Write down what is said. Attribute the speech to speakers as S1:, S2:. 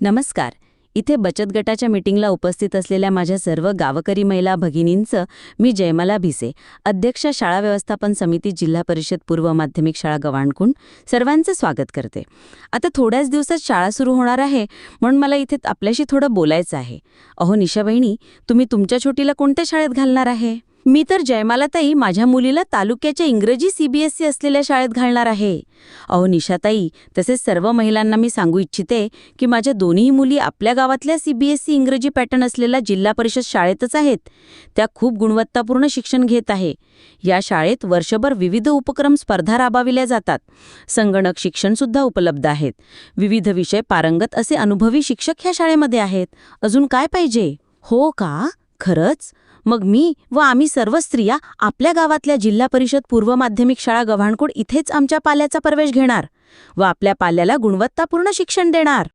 S1: नमस्कार. इथे बचत गटाच्या मीटिंगला उपस्थित असलेल्या माझ्या सर्व गावकरी महिला भगिनींचं मी जयमाला भिसे अध्यक्ष शाळा व्यवस्थापन समिती जिल्हा परिषद पूर्व माध्यमिक शाळा गवाणकुंड सर्वांचं स्वागत करते. आता थोड्याच दिवसात शाळा सुरू होणार आहे म्हणून मला इथे आपल्याशी थोडं बोलायचं आहे. अहो निशा बहिणी तुम्ही तुमच्या छोटीला कोणत्या शाळेत घालणार आहे? मी तर जयमालाताई माझ्या मुलीला तालुक्याच्या इंग्रजी सीबीएसई असलेल्या शाळेत घालणार आहे. अहो निशाताई तसेच सर्व महिलांना मी सांगू इच्छिते की माझ्या दोन्ही मुली आपल्या गावातल्या सीबीएसई इंग्रजी पॅटर्न असलेल्या जिल्हा परिषद शाळेतच आहेत. त्या खूप गुणवत्तापूर्ण शिक्षण घेत आहे. या शाळेत वर्षभर विविध उपक्रम स्पर्धा राबविल्या जातात. संगणक शिक्षणसुद्धा उपलब्ध आहेत. विविध विषय पारंगत असे अनुभवी शिक्षक ह्या शाळेमध्ये आहेत. अजून काय पाहिजे? हो का? खरंच? मग मी व आम्ही सर्व स्त्रिया आपल्या गावातल्या जिल्हा परिषद पूर्व माध्यमिक शाळा गव्हाणकोट इथेच आमच्या पाल्याचा प्रवेश घेणार व आपल्या पाल्याला गुणवत्तापूर्ण शिक्षण देणार.